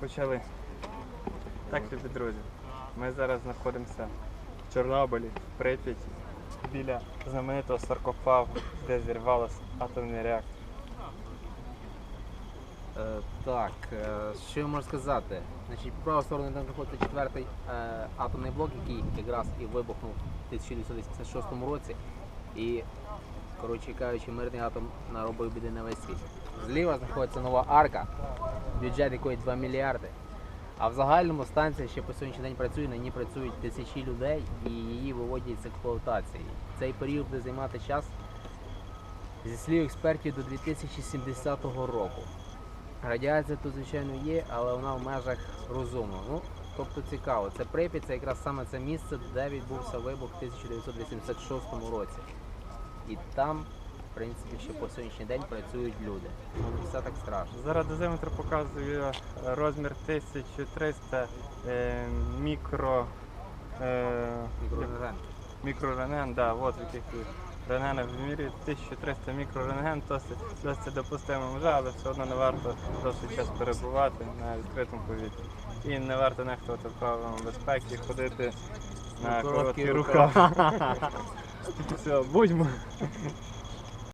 Почали. Так, любі друзі. Ми зараз знаходимося в Чорнобилі, в Прип'яті, біля знаменитого саркофагу, де зірвався атомний реактор. Е, так, е, що я можу сказати? Значить, по праву сторону там знаходиться четвертий е, атомний блок, який якраз і вибухнув в 1986 році. І, коротше кажучи, мирний атом наробив біди на весь світ. Зліва знаходиться нова арка, бюджет якої 2 мільярди. А в загальному станція ще по сьогоднішній день працює, на ній працюють тисячі людей і її виводять з експлуатації. Цей період буде займати час зі слів експертів до 2070 року. Радіація тут, звичайно, є, але вона в межах розуму. Ну, тобто цікаво. Це Прип'ять, це якраз саме це місце, де відбувся вибух в 1986 році. І там, принципі, ще по сьогоднішній день працюють люди. Ну, не все так страшно. Зараз дозиметр показує е, розмір 1300 е, мікро. Е, Мікрорентген. мікрорентген, да, от в яких тут рентгенах вимірюють 1300 мікрорентген, досить, досить допустима межа, але все одно не варто досить час перебувати на відкритому повітрі. І не варто нехтувати правилами безпеки, ходити на короткий рукав. Все, будьмо.